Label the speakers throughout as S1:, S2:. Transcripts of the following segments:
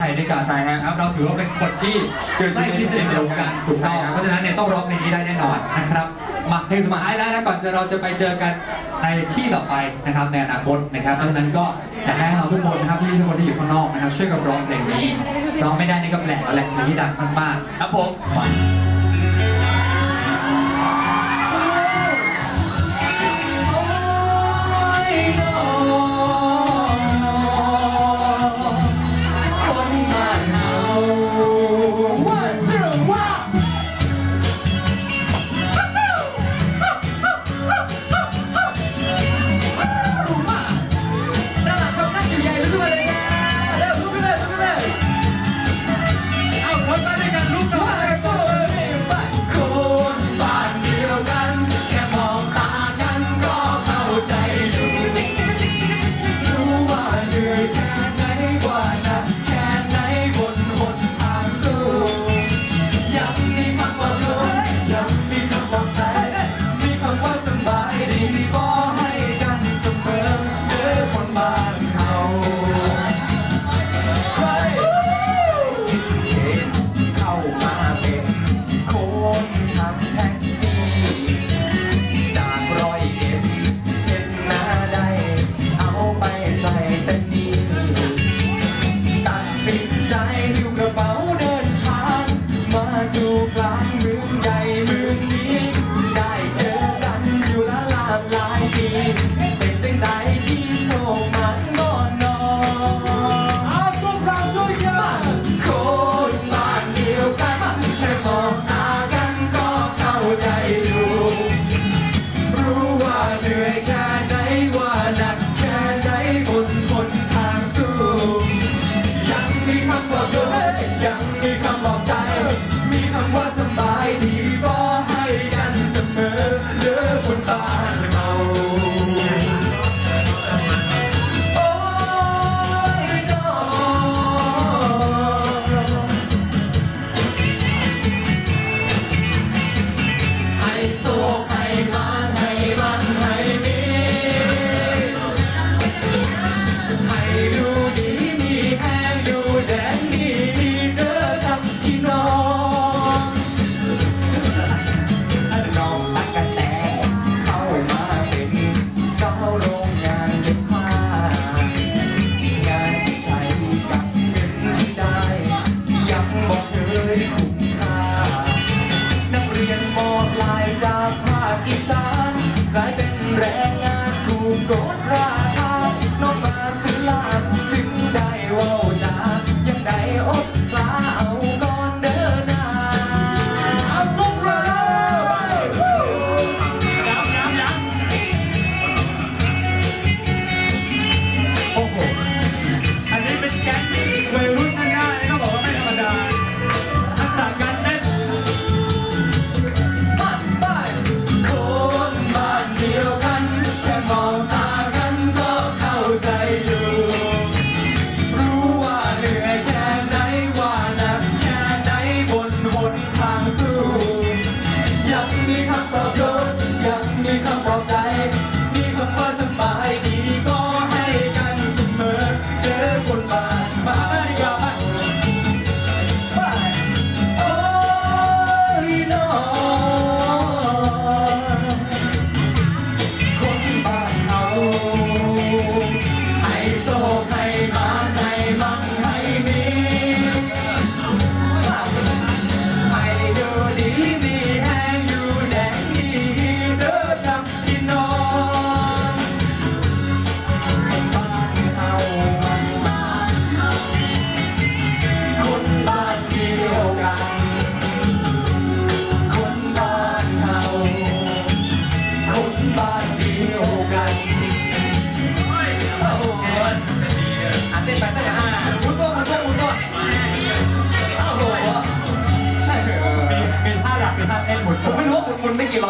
S1: ไทยด้วยกัน
S2: ใช่ฮะ
S1: ครับเราถือว่าเป็นคนที่
S2: เกิด
S1: ใกล้ชิดสนิทสนมกันถูก
S2: ใช่
S1: ต้อง
S2: ครับ
S1: เพราะฉะนั้นเนี่ยต้องร้องเพลงนี้ได้แน่นอนนะครับมาเพลงสุดท้ายแล้วนะก่อนจะเราจะไปเจอกันในที่ต่อไปนะครับในอนาคตนะครับเพราะฉะนั้นก็อยากให้เราทุกคนนะครับพี่ๆทุกคนที่อยู่ข้างนอกนะครับช่วยกันร้องเพลงนี้ร้องไม่ได้นี่ก็แปลกแล้วแหละเพลงนี้ดังมากๆครับผม
S2: สินใมีคำบอกโดยยังมีคำบอกใจ มีคำว่า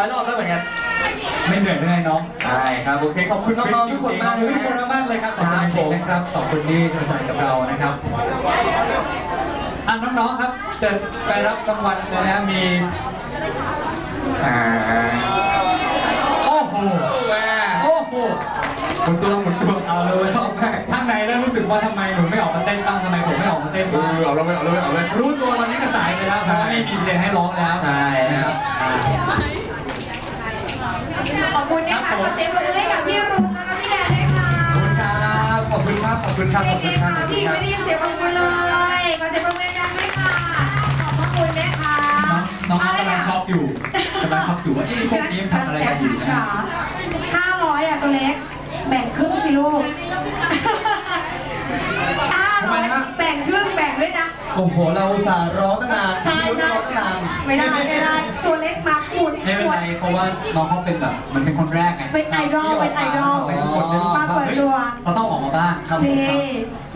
S2: ร้อยรอบแล้วเหมือนกัน
S1: ไม่เหนื่อยเลยน้อง
S2: ใช่ครับโอเคขอบคุณน้องๆทุกคนมาก
S1: ข
S2: เล
S1: อบ
S2: ย
S1: คุณทุกคนมากๆเลยครับขอบคุณจริงๆนะครับขอบคุณที่สนับสนุนกับเรานะครับอะน้องๆครับเดินไปรับรางวัลเลยนะครับมี
S2: อ่า
S1: โอ้โห
S2: แม่
S1: โอ้โหหมุนตัวหมุนตัวเอาเลย
S2: ชอบมาก
S1: ข้างในเริ่มรู้สึกว่าทำไมหนูไม่ออกมาเต้นบ้างทำไมผมไม่ออกมาเต็ม
S3: เอ
S1: มาก
S3: อเอาเลยเอาเลยเอาเลย
S1: รู้ตัวตอนนี้ก็สายไปแล้วเพราะว่าไม่มีเพลงให้ร้องแล้ว
S2: ใช่
S1: นะครับอ่า
S4: ขอบคุณนะคะขอเสียงปรบมือให้กับพี่รุ้งนะคะพี่แดนด้วยค่ะ
S2: ขอบคุณครับขอบคุณครับขอบคุณครับขอบคุณ
S4: เด็ก
S2: ครับ
S4: ๆค่ะพี่ไม่ได้ยินเสียงปรบมือเลยขอเสียงปรบมือดังๆด้วยค่ะขอบพระคุณนะคะ
S1: น้องน้อง
S4: เา
S1: กำลังช็อกอยู่กำลังช็อกอยู่ว่าเอ๊ะพวกนี้มันทำอะไรกันอยู่
S4: ฉา
S1: นะ
S4: ห้าร้อยอะตัวเล็ก แบ่งครึ่งสิลูกห้าร้อยแบ่งครึ่งแบ่งด้วยนะ
S2: โอ้โห เราอุตส่าห์ร้องตั้งนาน
S4: ใช่
S2: พี่
S4: ใช่
S2: ร้องตั้งนาน
S4: ไม่ได้ไม่ได้ ตัวเล็กมาขุด
S1: ไม่เป็นไรเพราะว่าน้องเขาเป็นแบบมันเป็นคนแรกไง
S4: เป็นไอดอลเป็นไอดอล
S1: เป็นคนได้รู้สึก
S4: มาเปิ
S1: ว่า
S4: ด
S1: เฮ้ย
S4: ตัว
S1: เราต้องออกมาบ้าง
S2: ครับผม
S4: นี่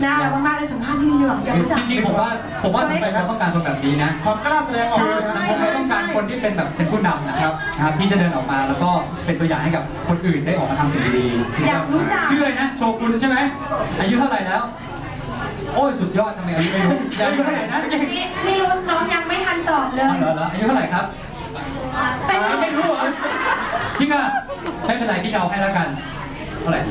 S4: น่ารักมากๆเลยสัมภาษณ์ที่เหลืองยังรู้จัก
S1: จริงๆผมว่าผมว่าสังคมเราต้องการคนแบบนี้นะ
S2: ความกล้าแสดงออก
S1: คือ
S4: ใช่
S1: สังคมเราต้องการคนที่เป็นแบบเป็นผู้นำนะครับนะครับที่จะเดินออกมาแล้วก็เป็นตัวอย่างให้กับคนอื่นได้ออกมาทำสิ่งดีๆ
S4: อยากรู้จัก
S1: ชื่ออะไรนะโชกุนใช่ไหมอายุเท่าไหร่แล้ว โอ้ยสุดยอดทำไมอายุไม่รู้อายุเท่าไหร่นะ
S4: พี่พี่รุ่นน้องยังไม่ทันตอบเล
S1: อ๋อยเหรอเหรออายุเท่าไหร่ครับ
S4: เป็น
S1: อายุไม่รู้เหรอจริงอะไม่เป็นไรที่เดาให้แล้วกัน เท่าไหร่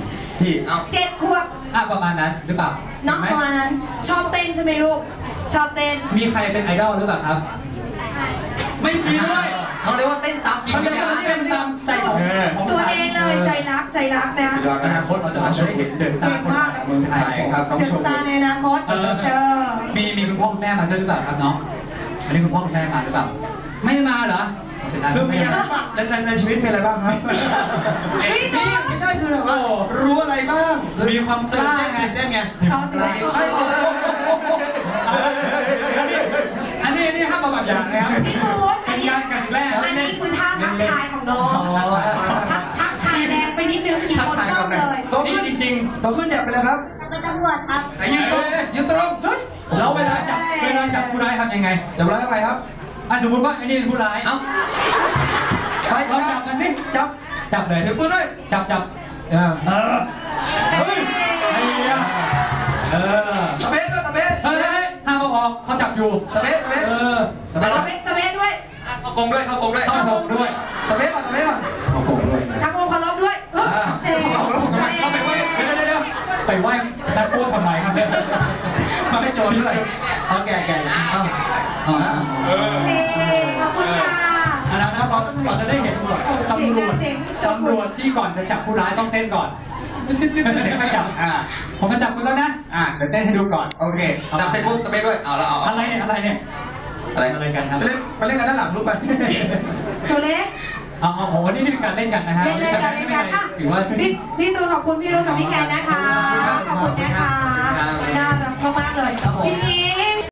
S2: พี่เอา
S4: เจ็ดขวบ
S1: อะประมาณนั้นหรือเปล่า
S4: น้อง
S1: ไหม
S4: ประมาณนั้น ชอบเต้นใช่ไหมลูก ชอบเต้น
S1: มีใครเป็นไอดอลหรือเปล่าครับ ไม่มีด้วย
S2: เขาเรียกว่าเต้นตามจริง
S1: เขาเรียกว่าเป็นตามใจของของ
S4: ตัว
S1: ฉัน
S4: เองเลยใจรักใจรักนะ
S1: อนาคตเราจะมาได้เห็นเดอะสตา
S4: เก่ง
S1: ร์คนให
S4: มา
S1: ม่
S4: ก
S1: ของเมืองไทยครับน้อง
S4: เดอะ
S1: โช
S4: สตาร์ในอนาคต
S1: เออ
S4: เออ
S1: มีมีคุณพ่อคุณแม่มาด้วยหรือเปล่าครับน้องอันนี้คุณพ่อคุณแม่มาหรือเปล่าไม่ได้มาเหรอเสียดาย
S2: คือ
S1: ไม่
S2: มี
S1: ได้
S2: อะไรบ้างในในในชีวิตมีอะไรบ้างครับ
S4: เฮ้ย
S2: นี่ไม่ใช่คือแบบว่ารู้อะไรบ้าง
S1: มีความกล้าไง
S2: ตื่นเต้นไง
S4: เอาตื่นเต้น
S2: เฮ้ยเฮ้ยเฮ้ย
S1: อันนี้อันนี้ห้ามเอาแบบอย่างนะครับ จั
S2: บเว
S1: ลาจับผู้ร้ายทำยังไง
S2: จับแล้วทำไมครับ
S1: อะสมมติว่าอันนี้เป็นผู้ร้ายเอ้า
S2: ไป
S1: เราจับกันสิ
S2: จับ
S1: จับเลย
S2: ถือปืนด้วย
S1: จับจับ
S2: อ่า
S1: เออเฮ้ยไอ้เหี้ยเออ
S2: ตะเบสด้วยตะเบส
S1: เฮ้ยเฮ้ยห้ามเอาออกเขาจับอยู่
S2: ตะเบสตะเบส
S1: เออ
S2: ตะเบ
S4: ตะ
S2: ส
S4: เบะตะเบะด้วย
S1: เข้ากรงด้วยเข้ากรงด้วยเข้ากรงด้วย
S2: ตะเบสก่อนตะเบสก่อน
S1: เข้ากรงด้วย
S4: ทำองค์เคารพด้วยเฮ้ยเตะ
S1: เข้าไปไหว้เดี๋ยวเดี๋ยวเดี๋ยวไปไหว้นักโทษทำไมครับเนี่ย
S2: มาให้โจรด้วย เอาแก่แก่เอา
S1: อ๋อ
S2: เออ
S4: เตะขอบคุณค่ะ
S1: อันนั้นนะเราเราจะได้เห็นตำรวจ
S4: เจ๋งอะเจ๋งชอบ
S1: ตำรวจที่ก่อนจะจับผู้ร้ายต้องเต้นก่อนเสียงไม่จับอ่าผมมาจับคุณแล้วนะ อ่าเดี๋ยวเต้นให้ดูก่อน โอเค
S3: จับเสร็จปุ๊บตะเบด้วย เอาแล้วเอา
S1: อะไรเนี่ย อะไรเนี่ย
S3: อะไร
S1: อะไรกันครับ
S2: ไปเล่นไปเล่นกันด้านหลังลูกไป
S4: ตัวเล็ก
S1: อาเอโอ้โหนี่นี่เป็นการเล่นกันนะฮะ
S4: เล่นเล่นกันเล่นกันอะ
S1: ถือว่า
S4: พี่พี่ตูนขอบคุณพี่รุ่นกับพี่แคนนะคะ ขอบคุณนะคะ น่ารักมากๆเลยทีนี้